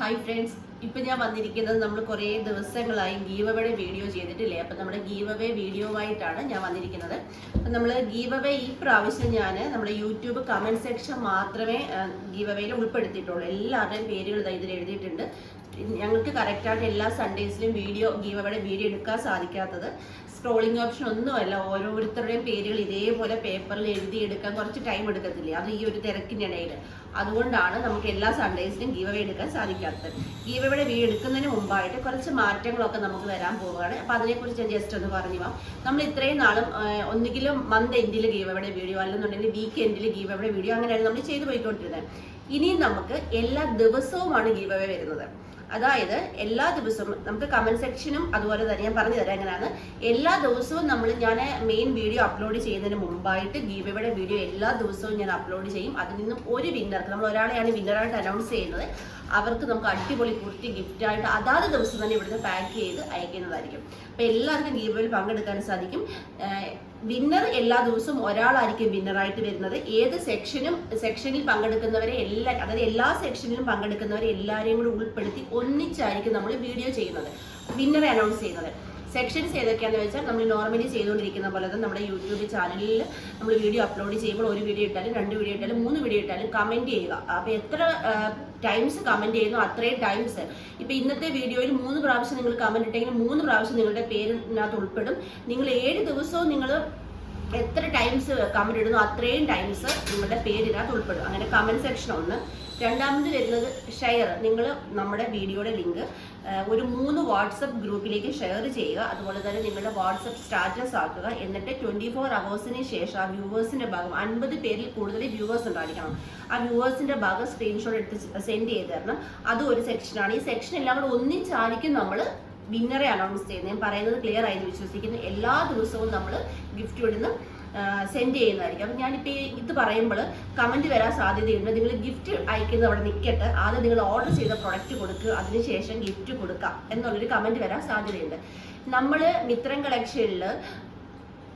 Hi friends ഇപ്പം ഞാൻ വന്നിരിക്കുന്നത് നമ്മൾ കുറേ ദിവസങ്ങളായി ഗീവവയുടെ വീഡിയോ ചെയ്തിട്ടില്ലേ? അപ്പം നമ്മുടെ ഗീവവേ വീഡിയോ ആയിട്ടാണ് ഞാൻ വന്നിരിക്കുന്നത്. അപ്പം നമ്മൾ ഗീവവേ ഈ പ്രാവശ്യം ഞാൻ നമ്മുടെ യൂട്യൂബ് കമന്റ് സെക്ഷൻ മാത്രമേ ഗീവവേയിൽ ഉൾപ്പെടുത്തിയിട്ടുള്ളൂ. എല്ലാവരുടെയും പേരുകൾ ഇതിൽ എഴുതിയിട്ടുണ്ട്. ഞങ്ങൾക്ക് കറക്റ്റായിട്ട് എല്ലാ സൺഡേസിലും വീഡിയോ ഗീവവയുടെ വീഡിയോ എടുക്കാൻ സാധിക്കാത്തത്. സ്ക്രോളിംഗ് ഓപ്ഷൻ ഒന്നുമല്ല. ഓരോരുത്തരുടെയും പേരുകൾ ഇതേപോലെ പേപ്പറിൽ എഴുതിയെടുക്കാൻ കുറച്ച് ടൈം എടുക്കത്തില്ലേ? അത് ഈ ഒരു തിരക്കിനിടയിൽ അതുകൊണ്ടാണ് നമുക്ക് എല്ലാ സൺഡേസിനും ഗീവ് അവേ എടുക്കാൻ സാധിക്കാത്തത്. ഗീവ് അവയുടെ വീ എടുക്കുന്നതിന് മുമ്പായിട്ട് കുറച്ച് മാറ്റങ്ങളൊക്കെ നമുക്ക് വരാൻ പോവുകയാണ്. അപ്പോൾ അതിനെക്കുറിച്ച് ഞാൻ ജസ്റ്റ് ഒന്ന് പറഞ്ഞു നമ്മൾ ഇത്രയും നാളും ഒന്നുകിലും മന്ത് എൻഡിൽ ഗീവ് അവയുടെ വീഡിയോ അല്ലെന്നുണ്ടെങ്കിൽ വീക്ക് എൻഡിൽ ഗീവ് വീഡിയോ അങ്ങനെയാണ് നമ്മൾ ചെയ്തു പോയിക്കൊണ്ടിരുന്നത്. ഇനിയും നമുക്ക് എല്ലാ ദിവസവുമാണ് ഗീവ് അവേ വരുന്നത്. അതായത് എല്ലാ ദിവസവും നമുക്ക് കമന്റ് സെക്ഷനും അതുപോലെ തന്നെ ഞാൻ പറഞ്ഞു തരാം എങ്ങനെയാണ്. എല്ലാ ദിവസവും നമ്മൾ ഞാൻ മെയിൻ വീഡിയോ അപ്ലോഡ് ചെയ്യുന്നതിന് മുമ്പായിട്ട് ഗീവയുടെ വീഡിയോ എല്ലാ ദിവസവും ഞാൻ അപ്ലോഡ് ചെയ്യും. അതിൽ നിന്നും ഒരു വിന്നർക്ക് നമ്മൾ ഒരാളെയാണ് വിന്നറായിട്ട് അനൗൺസ് ചെയ്യുന്നത്. അവർക്ക് നമുക്ക് അടിപൊളി കുർത്തി ഗിഫ്റ്റ് ആയിട്ട് അതാത് ദിവസം തന്നെ ഇവിടുന്ന് പാക്ക് ചെയ്ത് അയക്കുന്നതായിരിക്കും. അപ്പോൾ എല്ലാവർക്കും ഗീവയിൽ പങ്കെടുക്കാൻ സാധിക്കും. വിന്നർ എല്ലാ ദിവസവും ഒരാളായിരിക്കും വിന്നറായിട്ട് വരുന്നത്. ഏത് സെക്ഷനും സെക്ഷനിൽ പങ്കെടുക്കുന്നവരെ എല്ലാ അതായത് എല്ലാ സെക്ഷനിലും പങ്കെടുക്കുന്നവരെ എല്ലാവരെയും കൂടി ഉൾപ്പെടുത്തി ഒന്നിച്ചായിരിക്കും നമ്മൾ വീഡിയോ ചെയ്യുന്നത്. വിന്നറെ അനൗൺസ് ചെയ്യുന്നത്. സെക്ഷൻസ് ഏതൊക്കെയാണെന്ന് വെച്ചാൽ നമ്മൾ നോർമലി ചെയ്തുകൊണ്ടിരിക്കുന്ന പോലെ തന്നെ നമ്മുടെ യൂട്യൂബ് ചാനലിൽ നമ്മൾ വീഡിയോ അപ്ലോഡ് ചെയ്യുമ്പോൾ ഒരു വീഡിയോ ഇട്ടാലും രണ്ട് വീഡിയോ ഇട്ടാലും മൂന്ന് വീഡിയോ ഇട്ടാലും കമന്റ് ചെയ്യുക. അപ്പോൾ എത്ര ടൈംസ് കമന്റ് ചെയ്യുന്നു അത്രയും ടൈംസ് ഇപ്പോൾ ഇന്നത്തെ വീഡിയോയിൽ മൂന്ന് പ്രാവശ്യം നിങ്ങൾ കമന്റ് ഇട്ടെങ്കിൽ മൂന്ന് പ്രാവശ്യം നിങ്ങളുടെ പേരിനകത്ത് ഉൾപ്പെടും. നിങ്ങൾ ഏഴ് ദിവസവും നിങ്ങൾ എത്ര ടൈംസ് കമന്റ് ഇടുന്നു അത്രയും ടൈംസ് നിങ്ങളുടെ പേരിനകത്ത് ഉൾപ്പെടും. അങ്ങനെ കമന്റ് സെക്ഷൻ ഒന്ന്. രണ്ടാമത് വരുന്നത് ഷെയർ നിങ്ങൾ നമ്മുടെ വീഡിയോയുടെ ലിങ്ക് ഒരു മൂന്ന് വാട്സപ്പ് ഗ്രൂപ്പിലേക്ക് ഷെയർ ചെയ്യുക. അതുപോലെ തന്നെ നിങ്ങളുടെ വാട്സപ്പ് സ്റ്റാറ്റസ് ആക്കുക. എന്നിട്ട് ട്വന്റി ഫോർ അവേഴ്സിന് ശേഷം ആ ഭാഗം അൻപത് പേരിൽ കൂടുതൽ വ്യൂവേഴ്സ് ഉണ്ടായിരിക്കണം. ആ വ്യൂവേഴ്സിന്റെ ഭാഗം സ്ക്രീൻഷോട്ട് എടുത്ത് സെൻഡ് ചെയ്ത് തരണം. അതും ഒരു സെക്ഷനാണ് ഈ സെക്ഷൻ എല്ലാം കൂടെ ഒന്നിച്ചായിരിക്കും നമ്മൾ വിന്നറെ അനൗൺസ് ചെയ്യുന്നത്. ഞാൻ പറയുന്നത് ക്ലിയർ ആയി വിശ്വസിക്കുന്നു. എല്ലാ ദിവസവും നമ്മൾ ഗിഫ്റ്റ് ഇവിടുന്ന് സെൻഡ് ചെയ്യുന്നതായിരിക്കും. അപ്പം ഞാനിപ്പോൾ ഇത് പറയുമ്പോൾ കമന്റ് വരാൻ സാധ്യതയുണ്ട്. നിങ്ങൾ ഗിഫ്റ്റ് അയക്കുന്നത് അവിടെ നിൽക്കട്ടെ ആദ്യം നിങ്ങൾ ഓർഡർ ചെയ്ത പ്രൊഡക്റ്റ് കൊടുക്കുക അതിനുശേഷം ഗിഫ്റ്റ് കൊടുക്കാം. എന്നുള്ളൊരു കമന്റ് വരാൻ സാധ്യതയുണ്ട്. നമ്മൾ മിത്രം കളക്ഷനിൽ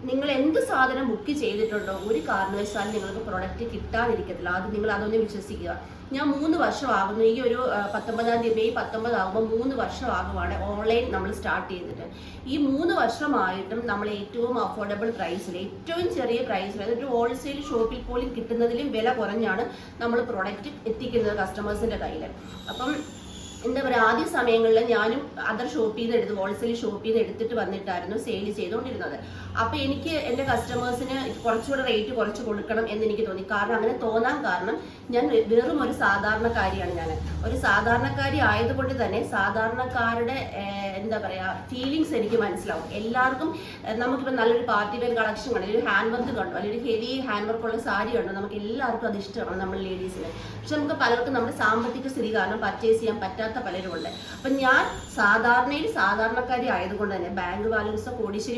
നിങ്ങൾ എന്ത് സാധനം ബുക്ക് ചെയ്തിട്ടുണ്ടോ ഒരു കാരണവശാലും നിങ്ങൾക്ക് പ്രൊഡക്റ്റ് കിട്ടാതിരിക്കത്തില്ല. അത് നിങ്ങൾ അതൊന്നും വിശ്വസിക്കുക. ഞാൻ മൂന്ന് വർഷമാകുന്നു. ഈ ഒരു പത്തൊമ്പതാം തീയതി മെയ് പത്തൊമ്പതാകുമ്പോൾ മൂന്ന് വർഷമാകുവാണ് ഓൺലൈൻ നമ്മൾ സ്റ്റാർട്ട് ചെയ്തിട്ട്. ഈ മൂന്ന് വർഷമായിട്ടും നമ്മൾ ഏറ്റവും അഫോർഡബിൾ പ്രൈസിൽ ഏറ്റവും ചെറിയ പ്രൈസിൽ അതൊരു ഹോൾസെയിൽ ഷോപ്പിൽ പോലും കിട്ടുന്നതിലും വില കുറഞ്ഞാണ് നമ്മൾ പ്രൊഡക്റ്റ് എത്തിക്കുന്നത് കസ്റ്റമേഴ്സിന്റെ കയ്യിൽ അപ്പം എന്താ പറയുക ആദ്യ സമയങ്ങളിൽ ഞാനും അതർ ഷോപ്പിൽ നിന്ന് എടുത്ത് ഹോൾസെയിൽ ഷോപ്പിൽ നിന്ന് എടുത്തിട്ട് വന്നിട്ടായിരുന്നു സെയിൽ ചെയ്തുകൊണ്ടിരുന്നത് അപ്പോൾ എനിക്ക് എന്റെ കസ്റ്റമേഴ്സിന് കുറച്ചുകൂടെ റേറ്റ് കുറച്ച് കൊടുക്കണം എന്ന് എനിക്ക് തോന്നി. കാരണം അങ്ങനെ തോന്നാൻ കാരണം ഞാൻ വെറും ഒരു സാധാരണക്കാരിയാണ് ഞാൻ ഒരു സാധാരണക്കാരി ആയതുകൊണ്ട് തന്നെ സാധാരണക്കാരുടെ എന്താ പറയുക ഫീലിങ്സ് എനിക്ക് മനസ്സിലാവും. എല്ലാവർക്കും നമുക്കിപ്പോൾ നല്ലൊരു പാർട്ടി വെയർ കളക്ഷൻ കണ്ടു? ഒരു ഹാൻഡ് വർക്ക് കണ്ടു? അല്ലെങ്കിൽ ഹെവി ഹാൻഡ് വർക്കുള്ള സാരി കണ്ടു? നമുക്ക് എല്ലാവർക്കും അത് ഇഷ്ടമാണ് നമ്മൾ ലേഡീസിന് പക്ഷെ നമുക്ക് പലർക്കും നമ്മുടെ സാമ്പത്തിക സ്ഥിതി കാരണം പർച്ചേസ് ചെയ്യാൻ പറ്റാത്ത പലരുമുണ്ട്. അപ്പം ഞാൻ സാധാരണയിൽ സാധാരണക്കാരി ആയതുകൊണ്ട് തന്നെ ബാങ്ക് ബാലൻസോ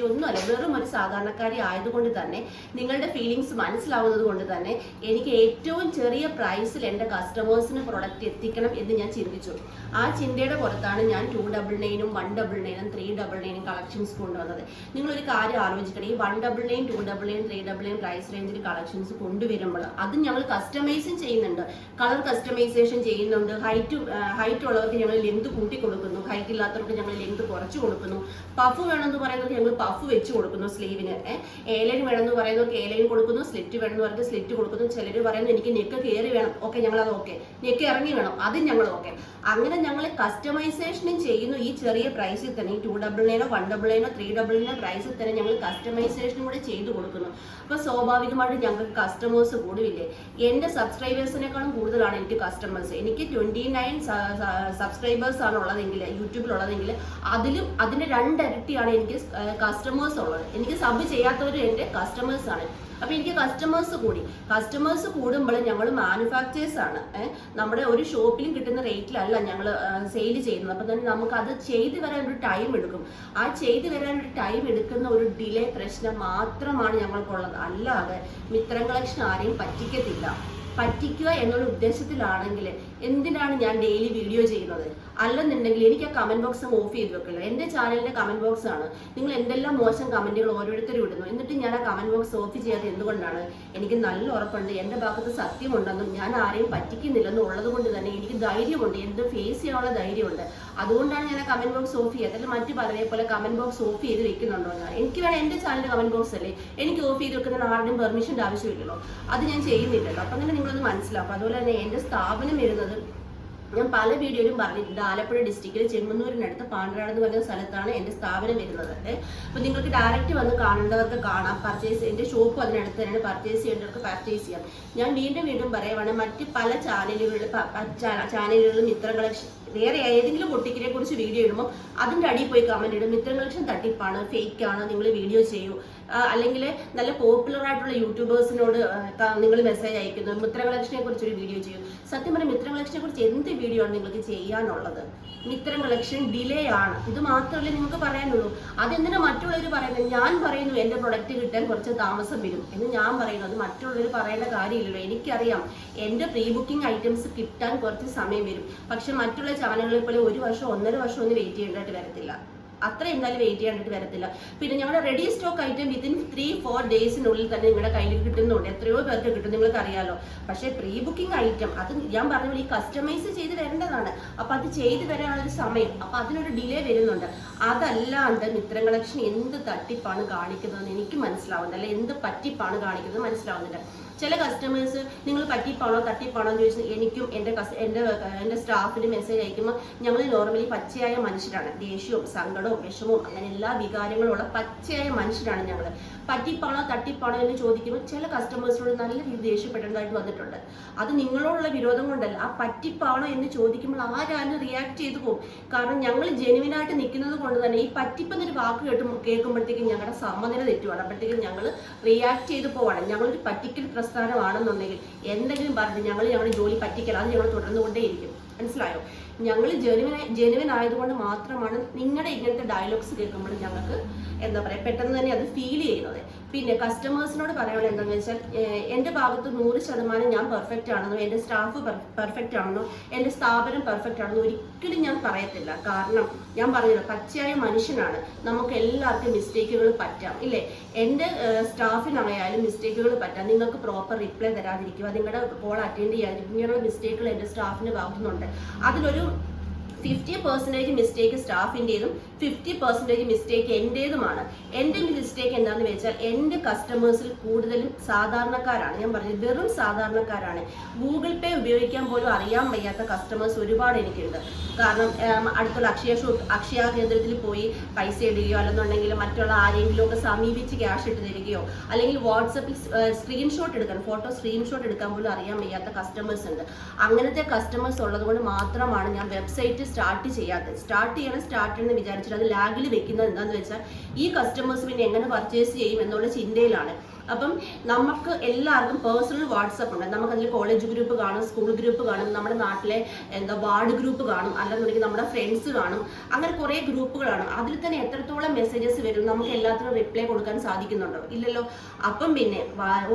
ഒന്നും അല്ല വെറും ഒരു സാധാരണക്കാരി ആയതുകൊണ്ട് തന്നെ നിങ്ങളുടെ ഫീലിങ്സ് മനസ്സിലാവുന്നത് കൊണ്ട് തന്നെ എനിക്ക് ഏറ്റവും ചെറിയ പ്രൈസിൽ എന്റെ കസ്റ്റമേഴ്സിന് പ്രൊഡക്റ്റ് എത്തിക്കണം എന്ന് ഞാൻ ചിന്തിച്ചു. ആ ചിന്തയുടെ പുറത്താണ് ഞാൻ ടു ഡബിൾ നയനും വൺ ഡബിൾ നയനും ത്രീ ഡബിൾ നയനും കളക്ഷൻസ് കൊണ്ടുവന്നത്. നിങ്ങളൊരു കാര്യം ആലോചിക്കണം ഈ one double nine two double nine three double nine price റേഞ്ചിൽ കളക്ഷൻസ് കൊണ്ടുവരുമ്പോൾ അത് ഞങ്ങൾ കസ്റ്റമൈസും ചെയ്യുന്നുണ്ട്. കളർ കസ്റ്റമൈസേഷൻ ചെയ്യുന്നുണ്ട്. ഹൈറ്റ് ഹൈറ്റ് ഉള്ളവർക്ക് ഞങ്ങൾ ലെങ്ത് കൂട്ടി കൊടുക്കുന്നു ഹൈറ്റ് ഇല്ലാത്തവർക്ക് ഞങ്ങൾ ലെങ്ത് കുറച്ച് കൊടുക്കുന്നു പഫ് വേണമെന്ന് പറയുന്നവർക്ക് ഞങ്ങൾ പഫ് വെച്ച് കൊടുക്കുന്നു സ്ലീവിന്. ഏലൈൻ വേണമെന്ന് പറയുന്നവർക്ക് ഏലൈൻ കൊടുക്കുന്നു സ്ലിറ്റ് വേണമെന്ന് പറഞ്ഞിട്ട് സ്ലിറ്റ് കൊടുക്കുന്നു ചിലർ പറയുന്നു എനിക്ക് നെക്ക് കയറി വേണം ഓക്കെ ഞങ്ങൾ അത് ഓക്കെ. നെക്ക് ഇറങ്ങി വേണം അതും ഞങ്ങൾ ഓക്കെ. അങ്ങനെ ഞങ്ങൾ കസ്റ്റമൈസേഷനും ചെയ്യുന്നു. ഈ ചെറിയ പ്രൈസിൽ തന്നെ ഈ ടു ഡബിൾ നയനോ വൺ ഡബിൾ നയനോ ത്രീ ഡബിൾ നയനോ പ്രൈസിൽ തന്നെ ഞങ്ങൾ കസ്റ്റമൈസേഷനും കൂടെ ചെയ്തു കൊടുക്കുന്നു. അപ്പോൾ സ്വാഭാവികമായിട്ട് ഞങ്ങൾക്ക് കസ്റ്റമേഴ്സ് കൂടില്ലേ എന്റെ സബ്സ്ക്രൈബേഴ്സിനേക്കാളും കൂടുതലാണ് എനിക്ക് കസ്റ്റമേഴ്സ് എനിക്ക് ട്വന്റി നയൻ സബ്സ്ക്രൈബേഴ്സ് ആണ് ഉള്ളതെങ്കിൽ യൂട്യൂബിലുള്ളതെങ്കിൽ അതിലും അതിന്റെ രണ്ടിരട്ടിയാണ് എനിക്ക് കസ്റ്റമേഴ്സ് ഉള്ളത്. എനിക്ക് സബ് ചെയ്യാത്തവരും എന്റെ കസ്റ്റമേഴ്സ് ആണ് അപ്പൊ എനിക്ക് കസ്റ്റമേഴ്സ് കൂടി. കസ്റ്റമേഴ്സ് കൂടുമ്പോൾ ഞങ്ങൾ മാനുഫാക്ചേഴ്സ് ആണ്. നമ്മുടെ ഒരു ഷോപ്പിലും കിട്ടുന്ന റേറ്റിലല്ല ഞങ്ങൾ സെയിൽ ചെയ്യുന്നത്. അപ്പൊ തന്നെ നമുക്ക് അത് ചെയ്തു വരാൻ ഒരു ടൈം എടുക്കും. ആ ചെയ്തു വരാൻ ഒരു ടൈം എടുക്കുന്ന ഒരു ഡിലേ പ്രശ്നം മാത്രമാണ് ഞങ്ങൾക്കുള്ളത്. അല്ലാതെ മിത്രം കളക്ഷൻ ആരെയും പറ്റിക്കത്തില്ല. പറ്റിക്കുക എന്നുള്ള ഉദ്ദേശത്തിലാണെങ്കിൽ എന്തിനാണ് ഞാൻ ഡെയിലി വീഡിയോ ചെയ്യുന്നത്? അല്ലെന്നുണ്ടെങ്കിൽ എനിക്ക് ആ കമന്റ് ബോക്സ് ഓഫ് ചെയ്ത് വെക്കില്ല? എന്റെ ചാനലിന്റെ കമന്റ് ബോക്സ് ആണ്. നിങ്ങൾ എന്തെല്ലാം മോശം കമന്റുകൾ ഓരോരുത്തരും ഇടുന്നു. എന്നിട്ട് ഞാൻ ആ കമന്റ് ബോക്സ് ഓഫ് ചെയ്യാതെ എന്തുകൊണ്ടാണ്? എനിക്ക് നല്ല ഉറപ്പുണ്ട്. എന്റെ ഭാഗത്ത് സത്യമുണ്ടെന്നും ഞാൻ ആരെയും പറ്റിക്കുന്നില്ലെന്നും ഉള്ളത് കൊണ്ട് തന്നെ എനിക്ക് ധൈര്യമുണ്ട്. എന്ത് ഫേസ് ചെയ്യാനുള്ള ധൈര്യമുണ്ട്. അതുകൊണ്ടാണ് ഞാൻ ആ കമന്റ് ബോക്സ് ഓഫ് ചെയ്യുക. അല്ലെങ്കിൽ മറ്റു പലരെ പോലെ കമന്റ് ബോക്സ് ഓഫ് ചെയ്ത് വെക്കുന്നുണ്ടോ ഞാൻ എനിക്ക് വേണം എന്റെ ചാനലിന്റെ കമന്റ് ബോക്സ് അല്ലേ? എനിക്ക് ഓഫ് ചെയ്ത് വെക്കുന്ന ആരുടെയും പെർമിഷന്റെ ആവശ്യമില്ലല്ലോ. അത് ഞാൻ ചെയ്യുന്നില്ലല്ലോ. അപ്പം തന്നെ നിങ്ങളൊന്ന് മനസ്സിലാക്കും അതുപോലെ തന്നെ എന്റെ സ്ഥാപനം വരുന്നത് ഞാൻ പല വീഡിയോയിലും പറഞ്ഞിട്ടുണ്ട്. ആലപ്പുഴ ഡിസ്ട്രിക്റ്റിൽ ചെങ്ങന്നൂരിനടുത്ത് പാണ്ടനാട് എന്ന് പറയുന്ന സ്ഥലത്താണ് എന്റെ സ്ഥാപനം വരുന്നത്. അപ്പോൾ നിങ്ങൾക്ക് ഡയറക്റ്റ് വന്ന് കാണേണ്ടവർക്ക് കാണാം. പർച്ചേസ് എന്റെ ഷോപ്പ് അതിനടുത്ത് തന്നെയാണ് പർച്ചേസ് ചെയ്യേണ്ടവർക്ക് പർച്ചേസ് ചെയ്യാം. ഞാൻ വീണ്ടും വീണ്ടും പറയുവാണ് മറ്റ് പല ചാനലുകളിൽ ചാനലുകളിലും ഇത്ര കളക്ഷൻ വേറെ ഏതെങ്കിലും കുട്ടിക്കിനെ കുറിച്ച് വീഡിയോ ഇടുമ്പോൾ അതിന്റെ അടിയിൽ പോയി കമന്റ് ഇടും. മിത്രം കളക്ഷൻ തട്ടിപ്പാണ് ഫേക്കാണ് നിങ്ങൾ വീഡിയോ ചെയ്യൂ. അല്ലെങ്കിൽ നല്ല പോപ്പുലർ ആയിട്ടുള്ള യൂട്യൂബേഴ്സിനോട് നിങ്ങൾ മെസ്സേജ് അയക്കുന്നു മിത്ര കളക്ഷനെ കുറിച്ച് ഒരു വീഡിയോ ചെയ്യും. സത്യം പറഞ്ഞാൽ മിത്ര കളക്ഷനെ കുറിച്ച് എന്ത് വീഡിയോ ആണ് നിങ്ങൾക്ക് ചെയ്യാനുള്ളത്? മിത്ര കളക്ഷൻ ഡിലേ ആണ്. ഇത് മാത്രമല്ലേ നിങ്ങൾക്ക് പറയാനുള്ളൂ. അതെന്തിനാ മറ്റുള്ളവർ പറയുന്നത് ഞാൻ പറയുന്നു എന്റെ പ്രൊഡക്റ്റ് കിട്ടാൻ കുറച്ച് താമസം വരും എന്ന് ഞാൻ പറയുന്നു. അത് മറ്റുള്ളവർ പറയേണ്ട കാര്യമില്ലല്ലോ. എനിക്കറിയാം എന്റെ പ്രീ ബുക്കിംഗ് ഐറ്റംസ് കിട്ടാൻ കുറച്ച് സമയം വരും. പക്ഷെ മറ്റുള്ള ചാനലുകളെ പോലെ ഒരു വർഷം ഒന്നര വർഷം ഒന്നും വെയിറ്റ് ചെയ്യേണ്ടതായിട്ട് വരത്തില്ല. അത്ര എന്തായാലും വെയിറ്റ് ചെയ്യാനായിട്ട് വരത്തില്ല. പിന്നെ ഞങ്ങളുടെ ready stock item within three four ഡേയ്സിനുള്ളിൽ തന്നെ നിങ്ങളുടെ കയ്യിൽ കിട്ടുന്നുണ്ട്. എത്രയോ പേർക്ക് കിട്ടും നിങ്ങൾക്ക് അറിയാലോ പക്ഷേ പ്രീ ബുക്കിംഗ് ഐറ്റം അത് ഞാൻ പറഞ്ഞ പോലെ ഈ കസ്റ്റമൈസ് ചെയ്ത് വരേണ്ടതാണ്. അപ്പൊ അത് ചെയ്ത് വരാനുള്ളൊരു സമയം. അപ്പൊ അതിനൊരു ഡിലേ വരുന്നുണ്ട്. അതല്ലാണ്ട് മിത്രം കളക്ഷൻ എന്ത് തട്ടിപ്പാണ് കാണിക്കുന്നതെന്ന് എനിക്ക് മനസ്സിലാവുന്നില്ല. എന്ത് പറ്റിപ്പാണ് കാണിക്കുന്നത് മനസ്സിലാവുന്നില്ല. ചില കസ്റ്റമേഴ്സ് നിങ്ങൾ പറ്റിപ്പാണോ തട്ടിപ്പാണോ എന്ന് ചോദിച്ചാൽ എനിക്കും എന്റെ എന്റെ എന്റെ സ്റ്റാഫിന് മെസ്സേജ് അയക്കുമ്പോൾ ഞങ്ങൾ നോർമലി പച്ചയായ മനുഷ്യരാണ്. ദേഷ്യവും സങ്കടവും വിഷമവും അങ്ങനെ എല്ലാ വികാരങ്ങളും ഉള്ള പച്ചയായ മനുഷ്യരാണ് ഞങ്ങൾ പറ്റിപ്പാണോ തട്ടിപ്പാണോ എന്ന് ചോദിക്കുമ്പോൾ ചില കസ്റ്റമേഴ്സിനോട് നല്ല രീതിയിൽ ദേഷ്യപ്പെടേണ്ടതായിട്ട് വന്നിട്ടുണ്ട്. അത് നിങ്ങളോടുള്ള വിരോധം കൊണ്ടല്ല ആ പറ്റിപ്പാണോ എന്ന് ചോദിക്കുമ്പോൾ ആരാലും റിയാക്ട് ചെയ്തു പോകും കാരണം ഞങ്ങൾ ജെനുവിനായിട്ട് നിൽക്കുന്നത് കൊണ്ട് തന്നെ ഈ പറ്റിപ്പെന്നൊരു വാക്ക് കേട്ട് കേൾക്കുമ്പോഴത്തേക്കും ഞങ്ങളുടെ സമനില തെറ്റുവാണ്. അപ്പോഴത്തേക്കും ഞങ്ങൾ റിയാക്ട് ചെയ്തു പോവാണ്. ഞങ്ങളൊരു പറ്റിക്കൽ പ്രസ്ഥാനമാണെന്നുണ്ടെങ്കിൽ എന്തെങ്കിലും പറഞ്ഞ് ഞങ്ങൾ ഞങ്ങളുടെ ജോലി പറ്റിക്കല അത് ഞങ്ങൾ തുടർന്നുകൊണ്ടേയിരിക്കും. മനസ്സിലായോ? ഞങ്ങൾ ജെനുവിൻ ജെനുവിൻ ആയതുകൊണ്ട് മാത്രമാണ് നിങ്ങളുടെ ഇങ്ങനത്തെ ഡയലോഗ്സ് കേൾക്കുമ്പോൾ ഞങ്ങൾക്ക് എന്താ പറയുക പെട്ടെന്ന് തന്നെ അത് ഫീൽ ചെയ്യുന്നത്. പിന്നെ കസ്റ്റമേഴ്സിനോട് പറയാനുള്ള എന്താണെന്ന് വെച്ചാൽ എന്റെ ഭാഗത്ത് നൂറ് ശതമാനം ഞാൻ പെർഫെക്റ്റ് ആണെന്നോ എന്റെ സ്റ്റാഫ് പെർഫെക്റ്റ് ആണെന്നോ എന്റെ സ്ഥാപനം പെർഫെക്റ്റ് ആണെന്നോ ഒരിക്കലും ഞാൻ പറയത്തില്ല. കാരണം ഞാൻ പറഞ്ഞല്ലോ പച്ചയായ മനുഷ്യനാണ്. നമുക്ക് എല്ലാവർക്കും മിസ്റ്റേക്കുകൾ പറ്റാം ഇല്ലേ? എന്റെ സ്റ്റാഫിനായാലും മിസ്റ്റേക്കുകൾ പറ്റാം. നിങ്ങൾക്ക് പ്രോപ്പർ റിപ്ലൈ തരാതിരിക്കുക നിങ്ങളുടെ കോൾ അറ്റൻഡ് ചെയ്യാതിരിക്കും ഇങ്ങനെയുള്ള മിസ്റ്റേക്കുകൾ എന്റെ സ്റ്റാഫിന്റെ ഭാഗത്തുനിന്നുണ്ട്. അതിലൊരു ഫിഫ്റ്റി പെർസെന്റേജ് മിസ്റ്റേക്ക് സ്റ്റാഫിന്റെതും ഫിഫ്റ്റി പെർസെന്റേജ് മിസ്റ്റേക്ക് എന്റേതുമാണ് എന്റെ മിസ്റ്റേക്ക് എന്താണെന്ന് വെച്ചാൽ എന്റെ കസ്റ്റമേഴ്സിൽ കൂടുതലും സാധാരണക്കാരാണ്. ഞാൻ പറഞ്ഞത് വെറും സാധാരണക്കാരാണ്. ഗൂഗിൾ പേ ഉപയോഗിക്കാൻ പോലും അറിയാൻ വയ്യാത്ത കസ്റ്റമേഴ്സ് ഒരുപാട് എനിക്കുണ്ട്. കാരണം അടുത്തുള്ള അക്ഷയ അക്ഷയ കേന്ദ്രത്തിൽ പോയി പൈസ ഇടുകയോ അല്ലെന്നുണ്ടെങ്കിൽ മറ്റുള്ള ആരെങ്കിലും ഒക്കെ സമീപിച്ച് ക്യാഷ് ഇട്ട് തരികയോ അല്ലെങ്കിൽ വാട്സപ്പിൽ സ്ക്രീൻഷോട്ട് എടുക്കാൻ ഫോട്ടോ സ്ക്രീൻഷോട്ട് എടുക്കാൻ പോലും അറിയാൻ വയ്യാത്ത കസ്റ്റമേഴ്സ് ഉണ്ട്. അങ്ങനത്തെ കസ്റ്റമേഴ്സ് ഉള്ളതുകൊണ്ട് മാത്രമാണ് ഞാൻ വെബ്സൈറ്റ് സ്റ്റാർട്ട് ചെയ്യാത്തത്. സ്റ്റാർട്ട് ചെയ്യണം സ്റ്റാർട്ട് ചെയ്യണം എന്ന് വിചാരിച്ചിട്ട് അത് ലാഗിൽ വെക്കുന്നത് എന്താണെന്ന് വെച്ചാൽ ഈ കസ്റ്റമേഴ്സ് പിന്നെ എങ്ങനെ പർച്ചേസ് ചെയ്യും എന്നുള്ള ചിന്തയിലാണ്. അപ്പം നമുക്ക് എല്ലാവർക്കും പേഴ്സണൽ വാട്സപ്പ് ഉണ്ട്. നമുക്ക് അതിൽ കോളേജ് ഗ്രൂപ്പ് കാണും സ്കൂൾ ഗ്രൂപ്പ് കാണും നമ്മുടെ നാട്ടിലെ എന്താ വാർഡ് ഗ്രൂപ്പ് കാണും അല്ലെന്നുണ്ടെങ്കിൽ നമ്മുടെ ഫ്രണ്ട്സ് കാണും. അങ്ങനെ കുറേ ഗ്രൂപ്പുകളാണ് അതിൽ തന്നെ എത്രത്തോളം മെസ്സേജസ് വരും നമുക്ക് എല്ലാത്തിനും റിപ്ലൈ കൊടുക്കാൻ സാധിക്കുന്നുണ്ടോ? ഇല്ലല്ലോ. അപ്പം പിന്നെ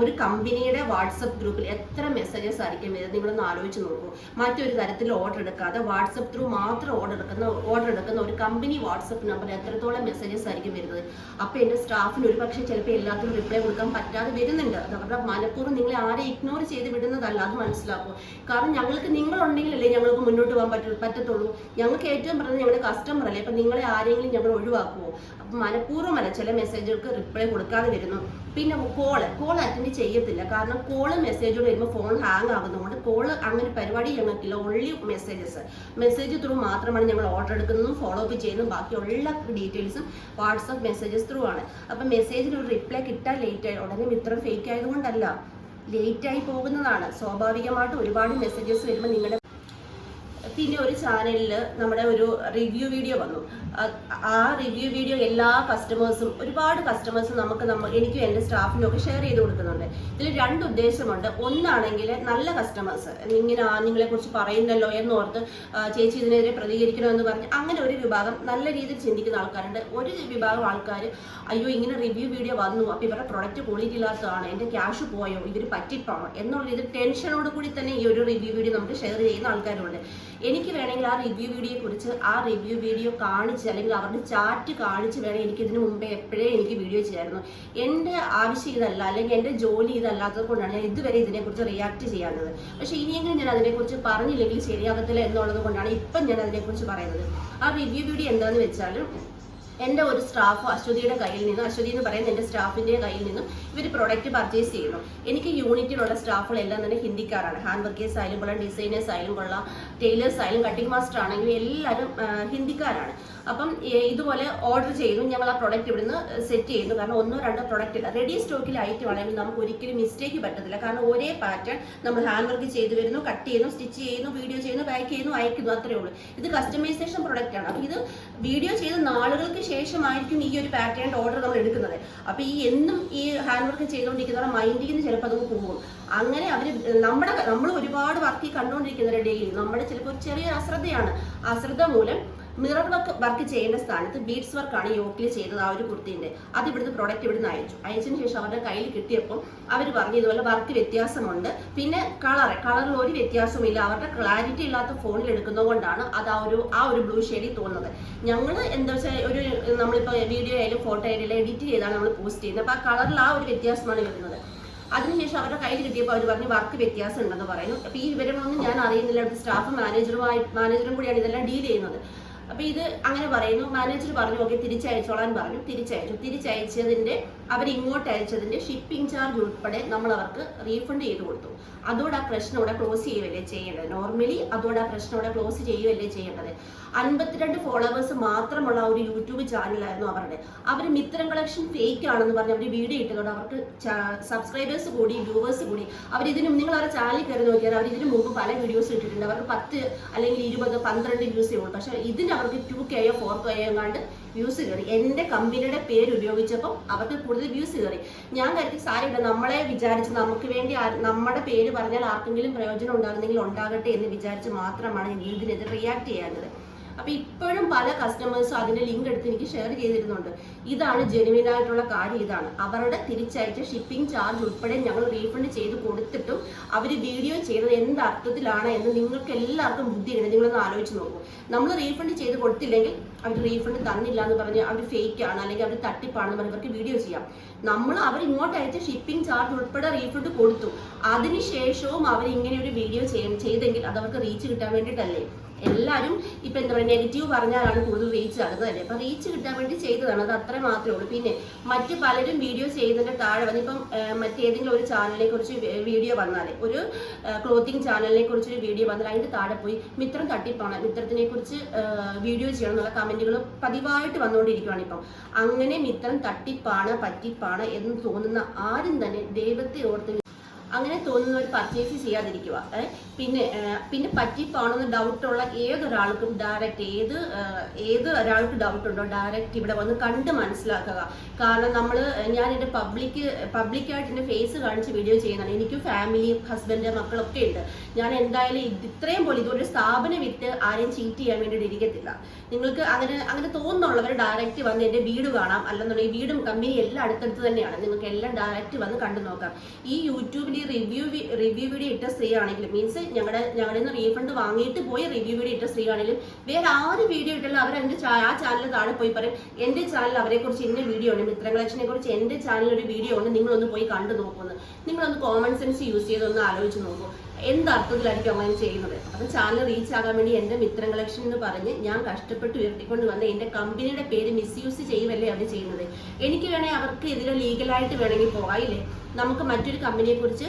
ഒരു കമ്പനിയുടെ വാട്സപ്പ് ഗ്രൂപ്പിൽ എത്ര മെസ്സേജസ് ആയിരിക്കും വരുന്നത്? നിങ്ങളൊന്ന് ആലോചിച്ച് നോക്കൂ. മറ്റൊരു തരത്തിൽ ഓർഡർ എടുക്കാതെ വാട്സപ്പ് ത്രൂ മാത്രം ഓർഡർ എടുക്കുന്ന ഓർഡർ എടുക്കുന്ന ഒരു കമ്പനി വാട്സപ്പ് നമ്പറിൽ എത്രത്തോളം മെസ്സേജസ് ആയിരിക്കും വരുന്നത്? അപ്പോൾ എന്റെ സ്റ്റാഫിന് ഒരു പക്ഷേ ചിലപ്പോൾ എല്ലാത്തിനും റിപ്ലൈ കൊടുക്കാൻ പറ്റാതെ വരുന്നുണ്ട്. അത് അവരുടെ നിങ്ങളെ ആരെ ഇഗ്നോർ ചെയ്ത് വിടുന്നതല്ല അത് മനസ്സിലാക്കും കാരണം ഞങ്ങൾക്ക് നിങ്ങളുണ്ടെങ്കിലല്ലേ ഞങ്ങൾക്ക് മുന്നോട്ട് പോകാൻ പറ്റ പറ്റത്തുള്ളൂ. ഞങ്ങൾക്ക് ഏറ്റവും പറഞ്ഞത് ഞങ്ങളുടെ കസ്റ്റമർ അല്ലേ? അപ്പം നിങ്ങളെ ആരെങ്കിലും ഞങ്ങൾ ഒഴിവാക്കുമോ അപ്പം മനഃപൂർവമല്ല ചില മെസ്സേജുകൾക്ക് റിപ്ലൈ കൊടുക്കാതെ വരുന്നു. പിന്നെ കോൾ കോൾ അറ്റൻഡ് ചെയ്യത്തില്ല. കാരണം കോൾ മെസ്സേജോട് വരുമ്പോൾ ഫോൺ ഹാങ് ആകുന്നതുകൊണ്ട് കോൾ അങ്ങനെ പരിപാടി ഞങ്ങൾക്കില്ല. ഓൺലി മെസ്സേജസ് മെസ്സേജ് ത്രൂ മാത്രമാണ് ഞങ്ങൾ ഓർഡർ എടുക്കുന്നതും ഫോളോ അപ്പ് ചെയ്യുന്നതും. ബാക്കി ബാക്കിയുള്ള ഡീറ്റെയിൽസും വാട്സപ്പ് മെസ്സേജസ് ത്രൂ ആണ്. അപ്പം മെസ്സേജിന് ഒരു റിപ്ലൈ കിട്ടാൻ ലേറ്റ് ആയി ഉടനെ മിത്രം ഫേക്ക് ആയതുകൊണ്ടല്ല. ലേറ്റ് ആയി പോകുന്നതാണ്. സ്വാഭാവികമായിട്ട് ഒരുപാട് മെസ്സേജസ് വരുമ്പോൾ നിങ്ങളുടെ പിന്നെ ഒരു ചാനലിൽ നമ്മുടെ ഒരു റിവ്യൂ വീഡിയോ വന്നു. ആ- റിവ്യൂ വീഡിയോ എല്ലാ കസ്റ്റമേഴ്സും ഒരുപാട് കസ്റ്റമേഴ്സും നമുക്ക് നമ്മ എനിക്കും എന്റെ സ്റ്റാഫിനും ഒക്കെ ഷെയർ ചെയ്ത് കൊടുക്കുന്നുണ്ട്. ഇതിൽ രണ്ട് ഉദ്ദേശമുണ്ട്. ഒന്നാണെങ്കിൽ നല്ല കസ്റ്റമേഴ്സ് ഇങ്ങനെ നിങ്ങളെ കുറിച്ച് പറയുന്നല്ലോ എന്നോർത്ത് ചേച്ചി ഇതിനെതിരെ പ്രതികരിക്കണമെന്ന് പറഞ്ഞ് അങ്ങനെ ഒരു വിഭാഗം നല്ല രീതിയിൽ ചിന്തിക്കുന്ന ആൾക്കാരുണ്ട്. ഒരു വിഭാഗം ആൾക്കാർ അയ്യോ ഇങ്ങനെ റിവ്യൂ വീഡിയോ വന്നു. അപ്പോൾ ഇവരുടെ പ്രൊഡക്റ്റ് ക്വാളിറ്റി ഇല്ലാത്തതാണ്. എന്റെ ക്യാഷ് പോയോ? ഇവർ പറ്റിപ്പാണോ. എന്നുള്ള രീതിയിൽ ടെൻഷനോട് കൂടി തന്നെ ഈ ഒരു റിവ്യൂ വീഡിയോ നമുക്ക് ഷെയർ ചെയ്യുന്ന ആൾക്കാരുണ്ട്. എനിക്ക് വേണമെങ്കിൽ ആ റിവ്യൂ വീഡിയോയെ കുറിച്ച് ആ റിവ്യൂ വീഡിയോ കാണിച്ച് അല്ലെങ്കിൽ അവരുടെ ചാറ്റ് കാണിച്ച് വേണമെങ്കിൽ എനിക്ക് ഇതിനു മുമ്പേ എപ്പോഴേ എനിക്ക് വീഡിയോ ചെയ്യായിരുന്നു. എന്റെ ആവശ്യം ഇതല്ല അല്ലെങ്കിൽ എന്റെ ജോലി ഇതല്ലാത്തത് കൊണ്ടാണ് ഞാൻ ഇതുവരെ ഇതിനെക്കുറിച്ച് റിയാക്ട് ചെയ്യാത്തത്. പക്ഷേ ഇനിയെങ്കിലും ഞാൻ അതിനെക്കുറിച്ച് പറഞ്ഞില്ലെങ്കിൽ ശരിയാകത്തില്ല എന്നുള്ളത് കൊണ്ടാണ് ഇപ്പം ഞാൻ അതിനെക്കുറിച്ച് പറയുന്നത്. ആ റിവ്യൂ വീഡിയോ എന്താണെന്ന് വെച്ചാൽ എന്റെ ഒരു സ്റ്റാഫ് അശ്വതിയുടെ കയ്യിൽ നിന്നും അശ്വതി എന്ന് പറയുന്ന എന്റെ സ്റ്റാഫിന്റെ കയ്യിൽ നിന്നും ഇവർ പ്രൊഡക്റ്റ് പർച്ചേസ് ചെയ്യുന്നു. എനിക്ക് യൂണിറ്റിലുള്ള സ്റ്റാഫുകളെല്ലാം തന്നെ ഹിന്ദിക്കാരാണ്. ഹാൻഡ് വർക്കേഴ്സ് ആയാലും കൊള്ളാം ഡിസൈനേഴ്സ് ആയാലും കൊള്ളാം ടൈലേഴ്സ് ആയാലും കട്ടിംഗ് മാസ്റ്റർ ആണെങ്കിലും എല്ലാവരും ഹിന്ദിക്കാരാണ്. അപ്പം ഇതുപോലെ ഓർഡർ ചെയ്തു. ഞങ്ങൾ ആ പ്രൊഡക്റ്റ് ഇവിടുന്ന് സെറ്റ് ചെയ്യുന്നു കാരണം ഒന്നോ രണ്ടോ പ്രൊഡക്റ്റ് ഇല്ല. റെഡി സ്റ്റോക്കിൽ ഐറ്റം ആണെങ്കിൽ നമുക്ക് ഒരിക്കലും മിസ്റ്റേക്ക് പറ്റത്തില്ല. കാരണം ഒരേ പാറ്റേൺ നമ്മൾ ഹാൻഡ് വർക്ക് ചെയ്തു വരുന്നു കട്ട് ചെയ്യുന്നു സ്റ്റിച്ച് ചെയ്യുന്നു വീഡിയോ ചെയ്യുന്നു പാക്ക് ചെയ്യുന്നു അയക്കുന്നു. അത്രേ ഉള്ളൂ. ഇത് കസ്റ്റമൈസേഷൻ പ്രൊഡക്റ്റ് ആണ്. അപ്പോൾ ഇത് വീഡിയോ ചെയ്ത നാളുകൾക്ക് ശേഷമായിരിക്കും ഈ ഒരു പാറ്റേൺ ഓർഡർ നമ്മൾ എടുക്കുന്നത്. അപ്പോൾ ഈ എന്നും ഈ ഹാൻഡ് വർക്ക് ചെയ്തുകൊണ്ടിരിക്കുന്നവരുടെ മൈൻഡിൽ നിന്ന് ചിലപ്പോൾ അത് പോകും. അങ്ങനെ അവർ നമ്മുടെ നമ്മൾ ഒരുപാട് വർക്ക് കണ്ടുകൊണ്ടിരിക്കുന്നവരുടെ ഡെയിലി നമ്മുടെ ചിലപ്പോൾ ചെറിയ അശ്രദ്ധയാണ്. അശ്രദ്ധ മൂലം മിറർ വർക്ക് വർക്ക് ചെയ്യേണ്ട സ്ഥാനത്ത് ബീഡ്സ് വർക്കാണ് യോക്കിൽ ചെയ്തത്. ആ ഒരു കുർത്തിന്റെ അത് ഇവിടുന്ന് പ്രൊഡക്റ്റ് ഇവിടുന്ന് അയച്ചു. അയച്ചതിന് ശേഷം അവരുടെ കയ്യിൽ കിട്ടിയപ്പോൾ അവർ പറഞ്ഞു ഇതുപോലെ വർക്ക് വ്യത്യാസമുണ്ട്. പിന്നെ കളർ കളറിൽ ഒരു വ്യത്യാസമില്ല അവരുടെ ക്ലാരിറ്റി ഇല്ലാത്ത ഫോണിൽ എടുക്കുന്നത് കൊണ്ടാണ് അത് ആ ഒരു ആ ഒരു ബ്ലൂ ഷെയ്ഡിൽ തോന്നുന്നത്. ഞങ്ങൾ എന്താ വെച്ചാൽ ഒരു നമ്മളിപ്പോൾ വീഡിയോ ആയാലും ഫോട്ടോ ആയാലും എഡിറ്റ് ചെയ്താണ് നമ്മൾ പോസ്റ്റ് ചെയ്യുന്നത്. അപ്പോൾ ആ കളറിൽ ആ ഒരു വ്യത്യാസമാണ് വരുന്നത്. അതിനുശേഷം അവരുടെ കയ്യിൽ കിട്ടിയപ്പോൾ അവർ പറഞ്ഞു വർക്ക് വ്യത്യാസം ഉണ്ടെന്ന് പറയുന്നു. അപ്പോൾ ഈ വിവരങ്ങളൊന്നും ഞാൻ അറിയുന്നില്ല. സ്റ്റാഫ് മാനേജറുമായി മാനേജറും കൂടിയാണ് ഇതെല്ലാം ഡീൽ ചെയ്യുന്നത്. അപ്പോൾ ഇത് അങ്ങനെ പറയുന്നു. മാനേജർ പറഞ്ഞു ഓക്കെ തിരിച്ചയച്ചോളാൻ പറഞ്ഞു. തിരിച്ചയച്ചു. തിരിച്ചയച്ചതിന്റെ അവർ ഇങ്ങോട്ട് അയച്ചതിന്റെ ഷിപ്പിംഗ് ചാർജ് ഉൾപ്പെടെ നമ്മൾ അവർക്ക് റീഫണ്ട് ചെയ്ത് കൊടുത്തു. അതോടെ ആ പ്രശ്നം ഇവിടെ ക്ലോസ് ചെയ്യുകയല്ലേ ചെയ്യേണ്ടത്? നോർമലി അതോടെ ആ പ്രശ്നം ഇവിടെ ക്ലോസ് ചെയ്യുകയല്ലേ ചെയ്യേണ്ടത്? അൻപത്തിരണ്ട് ഫോളോവേഴ്സ് മാത്രമുള്ള ഒരു യൂട്യൂബ് ചാനലായിരുന്നു അവരുടെ. അവർ മിത്രം കളക്ഷൻ ഫേക്ക് ആണെന്ന് പറഞ്ഞ് അവർ വീഡിയോ ഇട്ടതോടെ അവർക്ക് സബ്സ്ക്രൈബേഴ്സ് കൂടി വ്യൂവേഴ്സ് കൂടി. അവർ ഇതിന് നിങ്ങൾ അവരുടെ ചാനലിൽ കയറി നോക്കിയാൽ അവർ ഇതിന് മുമ്പ് പല വീഡിയോസ് ഇട്ടിട്ടുണ്ട്. അവർക്ക് പത്ത് അല്ലെങ്കിൽ ഇരുപത് പന്ത്രണ്ട് വ്യൂസേ ഉള്ളൂ. പക്ഷേ ഇതിന് അവർക്ക് ടു കെയോ ഫോർ കെയോ എങ്ങാണ്ട് വ്യൂസ് കയറി. എന്റെ കമ്പനിയുടെ പേര് ഉപയോഗിച്ചപ്പോൾ അവർക്ക് കൂടുതൽ വ്യൂസ് കയറി. ഞാൻ കരുതി സാരില്ല നമ്മളെ വിചാരിച്ച് നമുക്ക് വേണ്ടി നമ്മുടെ പേര് പറഞ്ഞാൽ ആർക്കെങ്കിലും പ്രയോജനം ഉണ്ടാകുന്നെങ്കിൽ ഉണ്ടാകട്ടെ എന്ന് വിചാരിച്ച് മാത്രമാണ് ഇതിനെതിരെ റിയാക്ട് ചെയ്യാഞ്ഞത് അപ്പൊ ഇപ്പോഴും പല കസ്റ്റമേഴ്സും അതിന്റെ ലിങ്ക് എടുത്ത് എനിക്ക് ഷെയർ ചെയ്തിരുന്നുണ്ട്. ഇതാണ് ജെനുവിൻ ആയിട്ടുള്ള കാര്യം ഇതാണ്. അവരുടെ തിരിച്ചയച്ച ഷിപ്പിംഗ് ചാർജ് ഉൾപ്പെടെ ഞങ്ങൾ റീഫണ്ട് ചെയ്ത് കൊടുത്തിട്ടും അവർ വീഡിയോ ചെയ്തത് എന്ത് അർത്ഥത്തിലാണ് എന്ന് നിങ്ങൾക്ക് എല്ലാവർക്കും ബുദ്ധിയുണ്ട്. നിങ്ങളൊന്ന് ആലോചിച്ച് നോക്കൂ. നമ്മൾ റീഫണ്ട് ചെയ്ത് കൊടുത്തില്ലെങ്കിൽ അവർ റീഫണ്ട് തന്നില്ല എന്ന് പറഞ്ഞ് അവർ ഫേക്ക് ആണ് അല്ലെങ്കിൽ അവർ തട്ടിപ്പാണെന്ന് പറഞ്ഞ് അവർക്ക് വീഡിയോ ചെയ്യാം. നമ്മൾ അവർ ഇങ്ങോട്ട് അയച്ച ഷിപ്പിംഗ് ചാർജ് ഉൾപ്പെടെ റീഫണ്ട് കൊടുത്തു. അതിനുശേഷവും അവർ ഇങ്ങനെ ഒരു വീഡിയോ ചെയ്തെങ്കിൽ അത് അവർക്ക് റീച്ച് കിട്ടാൻ വേണ്ടിയിട്ടല്ലേ? എല്ലാവരും ഇപ്പൊ എന്താ പറയുക നെഗറ്റീവ് പറഞ്ഞാലാണ് കൂടുതൽ റീച്ച് ആകുന്നതല്ലേ അപ്പൊ റീച്ച് കിട്ടാൻ വേണ്ടി ചെയ്തതാണ് അത് അത്ര മാത്രമേ ഉള്ളൂ. പിന്നെ മറ്റ് പലരും വീഡിയോ ചെയ്തതിന്റെ താഴെ വന്ന് ഇപ്പം മറ്റേതെങ്കിലും ഒരു ചാനലിനെ കുറിച്ച് വീഡിയോ വന്നാലേ ഒരു ക്ലോത്തിങ് ചാനലിനെ കുറിച്ച് ഒരു വീഡിയോ വന്നാൽ അതിന്റെ താഴെ പോയി മിത്രം തട്ടിപ്പാണ്. മിത്രത്തിനെ കുറിച്ച് വീഡിയോ ചെയ്യണം എന്നുള്ള കമന്റുകൾ പതിവായിട്ട് വന്നുകൊണ്ടിരിക്കുകയാണ് ഇപ്പം. അങ്ങനെ മിത്രം തട്ടിപ്പാണ് പറ്റിപ്പാണ് എന്ന് തോന്നുന്ന ആരും തന്നെ ദൈവത്തെ ഓർത്ത് അങ്ങനെ തോന്നുന്ന ഒരു പർച്ചേസ് ചെയ്യാതിരിക്കുക? പിന്നെ പിന്നെ പറ്റിപ്പാണെന്ന് ഡൗട്ടുള്ള ഏതൊരാൾക്കും ഡയറക്റ്റ് ഏത് ഏത് ഒരാൾക്ക് ഡൗട്ട് ഉണ്ടോ ഡയറക്റ്റ് ഇവിടെ വന്ന് കണ്ട് മനസ്സിലാക്കുക. കാരണം നമ്മൾ ഞാൻ എന്റെ പബ്ലിക് പബ്ലിക്കായിട്ട് എന്റെ ഫേസ് കാണിച്ച് വീഡിയോ ചെയ്യുന്നതാണ്. എനിക്ക് ഫാമിലി ഹസ്ബൻഡ് മക്കളൊക്കെ ഉണ്ട്. ഞാൻ എന്തായാലും ഇത് ഇത്രയും പോലെ ഇതൊരു സ്ഥാപനം വിറ്റ് ആരെയും ചീറ്റ് ചെയ്യാൻ വേണ്ടിയിട്ട് ഇരിക്കത്തില്ല. നിങ്ങൾക്ക് അങ്ങനെ അങ്ങനെ തോന്നുന്നുള്ളവർ ഡയറക്റ്റ് വന്ന് എന്റെ വീട് കാണാം. അല്ലെന്നുണ്ടെങ്കിൽ വീടും കമ്പനി എല്ലാം അടുത്തടുത്ത് തന്നെയാണ്. നിങ്ങൾക്ക് എല്ലാം ഡയറക്റ്റ് വന്ന് കണ്ടു നോക്കാം. ഈ യൂട്യൂബിൽ ഈ റിവ്യൂ റിവ്യൂ വീഡിയോ ഇട്ട സ്ത്രീ ആണെങ്കിലും മീൻസ് ഞങ്ങളുടെ ഞങ്ങളുടെ നിന്ന് റീഫണ്ട് വാങ്ങിയിട്ട് പോയി റിവ്യൂ വീഡിയോ ഇട്ട സ്ത്രീ ആണെങ്കിലും വേറെ ആര് വീഡിയോ ഇട്ടാലും അവർ എന്റെ ആ ചാനൽ താഴെ പോയി പറയും എന്റെ ചാനൽ അവരെ കുറിച്ച് ഇന്ന വീഡിയോ ഉണ്ട് മിത്ര കുറിച്ച് എന്റെ ചാനലിൽ ഒരു വീഡിയോ ഉണ്ട് നിങ്ങളൊന്ന് പോയി കണ്ടു നോക്കുന്നു നിങ്ങളൊന്ന് കോമൺ സെൻസ് യൂസ് ചെയ്തൊന്ന് ആലോചിച്ച് നോക്കൂ. എന്ത് അർത്ഥത്തിലായിരിക്കും അങ്ങനെ ചെയ്യുന്നത്? അപ്പം ചാനൽ റീച്ച് ആകാൻ വേണ്ടി എന്റെ മിത്രം കളക്ഷൻ എന്ന് പറഞ്ഞ് ഞാൻ കഷ്ടപ്പെട്ട് ഉയർത്തിക്കൊണ്ട് വന്ന് എന്റെ കമ്പനിയുടെ പേര് മിസ്യൂസ് ചെയ്യുമല്ലേ അവർ ചെയ്യുന്നത്? എനിക്ക് വേണേൽ അവർക്ക് എതിരെ ലീഗലായിട്ട് വേണമെങ്കിൽ പോകായില്ലേ നമുക്ക് മറ്റൊരു കമ്പനിയെ കുറിച്ച്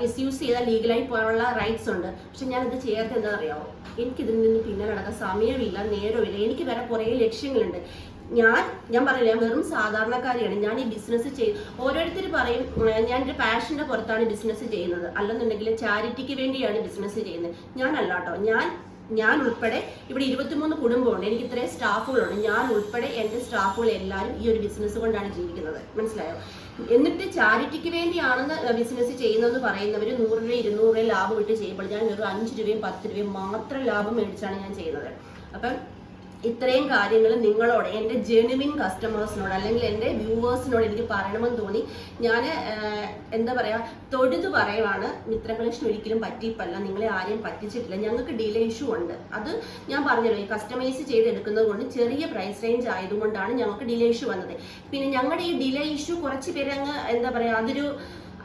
മിസ്യൂസ് ചെയ്താൽ ലീഗലായി പോകാനുള്ള റൈറ്റ്സ് ഉണ്ട്. പക്ഷെ ഞാൻ ഇത് ചെയ്യാത്ത എന്താ അറിയാമോ എനിക്ക് ഇതിൽ നിന്ന് പിന്നെ നടക്കാൻ സമയമില്ല നേരമില്ല എനിക്ക് വേറെ കുറേ ലക്ഷ്യങ്ങളുണ്ട്. ഞാൻ ഞാൻ പറയില്ല ഞാൻ വെറും സാധാരണക്കാരിയാണ്. ഞാൻ ഈ ബിസിനസ് ചെയ് ഓരോരുത്തർ പറയും ഞാൻ എന്റെ പാഷന്റെ പുറത്താണ് ബിസിനസ് ചെയ്യുന്നത്. അല്ലെന്നുണ്ടെങ്കിൽ ചാരിറ്റിക്ക് വേണ്ടിയാണ് ബിസിനസ് ചെയ്യുന്നത്. ഞാനല്ല കേട്ടോ. ഞാൻ ഞാൻ ഉൾപ്പെടെ ഇവിടെ ഇരുപത്തിമൂന്ന് കുടുംബമുണ്ട്. എനിക്ക് ഇത്രയും സ്റ്റാഫുകളുണ്ട്. ഞാൻ ഉൾപ്പെടെ എന്റെ സ്റ്റാഫുകൾ എല്ലാവരും ഈ ഒരു ബിസിനസ് കൊണ്ടാണ് ജീവിക്കുന്നത്. മനസ്സിലായോ? എന്നിട്ട് ചാരിറ്റിക്ക് വേണ്ടിയാണെന്ന് ബിസിനസ് ചെയ്യുന്നതെന്ന് പറയുന്നവർ നൂറ് രൂപ ഇരുന്നൂറ് രൂപ ലാഭം ഇട്ട് ചെയ്യുമ്പോൾ ഞാൻ ഒരു അഞ്ച് രൂപയും പത്ത് രൂപയും മാത്രം ലാഭം മേടിച്ചാണ് ഞാൻ ചെയ്യുന്നത്. അപ്പം ഇത്രയും കാര്യങ്ങൾ നിങ്ങളോട് എന്റെ ജെനുവിൻ കസ്റ്റമേഴ്സിനോട് അല്ലെങ്കിൽ എന്റെ വ്യൂവേഴ്സിനോട് എനിക്ക് പറയണമെന്ന് തോന്നി. ഞാൻ എന്താ പറയുക തൊഴുത് പറയുവാണ് മിത്രകളക്ഷൻ ഒരിക്കലും പറ്റിയിപ്പല്ല നിങ്ങളെ ആരെയും പറ്റിച്ചിട്ടില്ല ഞങ്ങൾക്ക് ഡിലേ ഇഷ്യൂ ഉണ്ട്. അത് ഞാൻ പറഞ്ഞല്ലോ ഈ കസ്റ്റമൈസ് ചെയ്തെടുക്കുന്നത് കൊണ്ട് ചെറിയ പ്രൈസ് റേഞ്ച് ആയതുകൊണ്ടാണ് ഞങ്ങൾക്ക് ഡിലേ ഇഷ്യൂ വന്നത്. പിന്നെ ഞങ്ങളുടെ ഈ ഡിലേ ഇഷ്യൂ കുറച്ച് പേര് അങ്ങ് എന്താ പറയുക അതൊരു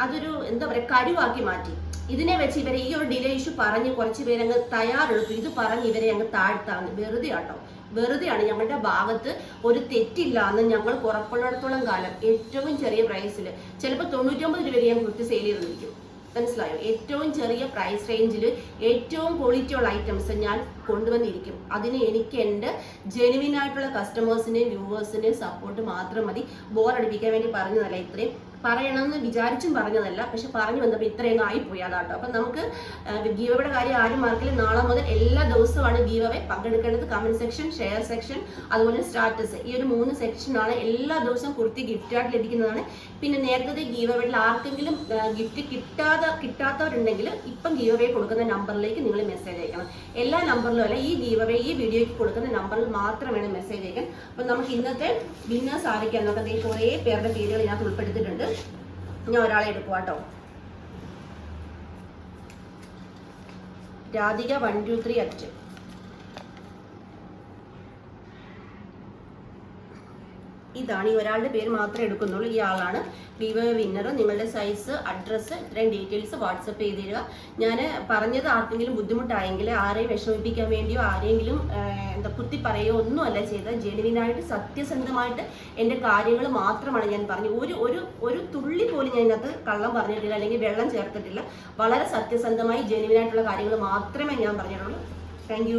അതൊരു എന്താ പറയുക കരുവാക്കി മാറ്റി. ഇതിനെ വെച്ച് ഇവരെ ഈ ഒരു ഡിലേ ഇഷ്യൂ പറഞ്ഞ് കുറച്ച് പേരങ്ങ് തയ്യാറെടുത്തു. ഇത് പറഞ്ഞ് ഇവരെ അങ്ങ് താഴ്ത്താന്ന് വെറുതെ ആട്ടോ. വെറുതെയാണ് ഞങ്ങളുടെ ഭാഗത്ത് ഒരു തെറ്റില്ല എന്ന് ഞങ്ങൾ ഉറപ്പുള്ളിടത്തോളം കാലം ഏറ്റവും ചെറിയ പ്രൈസിൽ ചിലപ്പോൾ തൊണ്ണൂറ്റൊമ്പത് രൂപ ഞാൻ കുത്തി സെയിൽ ചെയ്ത് നിൽക്കും മനസ്സിലായോ? ഏറ്റവും ചെറിയ പ്രൈസ് റേഞ്ചിൽ ഏറ്റവും ക്വാളിറ്റി ഉള്ള ഐറ്റംസ് ഞാൻ കൊണ്ടുവന്നിരിക്കും. അതിന് എനിക്ക് എന്റെ ജെനുവിൻ ആയിട്ടുള്ള കസ്റ്റമേഴ്സിനെയും വ്യൂവേഴ്സിനെയും സപ്പോർട്ട് മാത്രം മതി. ബോർ അടുപ്പിക്കാൻ വേണ്ടി പറഞ്ഞതല്ല ഇത്രയും പറയണമെന്ന് വിചാരിച്ചും പറഞ്ഞതല്ല. പക്ഷെ പറഞ്ഞു വന്നപ്പോൾ ഇത്രയും ആയിപ്പോയി അതാട്ടോ. അപ്പം നമുക്ക് ഗീവയുടെ കാര്യം ആരും മാർക്കിൽ നാളെ മുതൽ എല്ലാ ദിവസമാണ് ഗീവവെ പങ്കെടുക്കേണ്ടത്. കമന്റ് സെക്ഷൻ ഷെയർ സെക്ഷൻ അതുപോലെ സ്റ്റാറ്റസ്. ഈ ഒരു മൂന്ന് സെക്ഷനാണ് എല്ലാ ദിവസവും കുർത്തി ഗിഫ്റ്റായിട്ട് ലഭിക്കുന്നതാണ്. പിന്നെ നേരത്തെ ഗീവവയിൽ ആർക്കെങ്കിലും ഗിഫ്റ്റ് കിട്ടാതെ കിട്ടാത്തവരുണ്ടെങ്കിൽ ഇപ്പം ഗീവവേ കൊടുക്കുന്ന നമ്പറിലേക്ക് നിങ്ങൾ മെസ്സേജ് അയക്കണം. എല്ലാ നമ്പറിലും അല്ല ഈ ഗീവവേ ഈ വീഡിയോയ്ക്ക് കൊടുക്കുന്ന നമ്പറിൽ മാത്രം വേണം മെസ്സേജ് അയക്കാൻ. അപ്പം നമുക്ക് ഇന്നത്തെ വിന്നേഴ്സ് ആരൊക്കെയാണെന്നൊക്കെ നോക്കാം കുറേ പേരുടെ പേരുകൾ ഞാൻ ഉൾപ്പെടുത്തിയിട്ടുണ്ട്. ഞാൻ ഒരാളെ എടുക്കുക കേട്ടോ Radhika one two three at ഇതാണ്. ഈ ഒരാളുടെ പേര് മാത്രമേ എടുക്കുന്നുള്ളൂ. ഈ ആളാണ്. വിവോ വിന്നർ നിങ്ങളുടെ സൈസ് അഡ്രസ്സ് ഇത്രയും ഡീറ്റെയിൽസ് വാട്സപ്പ് ചെയ്ത് തരിക. ഞാൻ പറഞ്ഞത് ആർക്കെങ്കിലും ബുദ്ധിമുട്ടായെങ്കിൽ ആരെയും വിഷമിപ്പിക്കാൻ വേണ്ടിയോ ആരെങ്കിലും എന്താ കുത്തി പറയുകയോ ഒന്നുമല്ല ചെയ്ത ജെനുവിനായിട്ട് സത്യസന്ധമായിട്ട് എന്റെ കാര്യങ്ങൾ മാത്രമാണ് ഞാൻ പറഞ്ഞു. ഒരു ഒരു ഒരു തുള്ളി പോലും ഞാൻ ഇതിനകത്ത് കള്ളം പറഞ്ഞിട്ടില്ല അല്ലെങ്കിൽ വെള്ളം ചേർത്തിട്ടില്ല. വളരെ സത്യസന്ധമായി ജെനുവിനായിട്ടുള്ള കാര്യങ്ങൾ മാത്രമേ ഞാൻ പറഞ്ഞിട്ടുള്ളൂ. താങ്ക്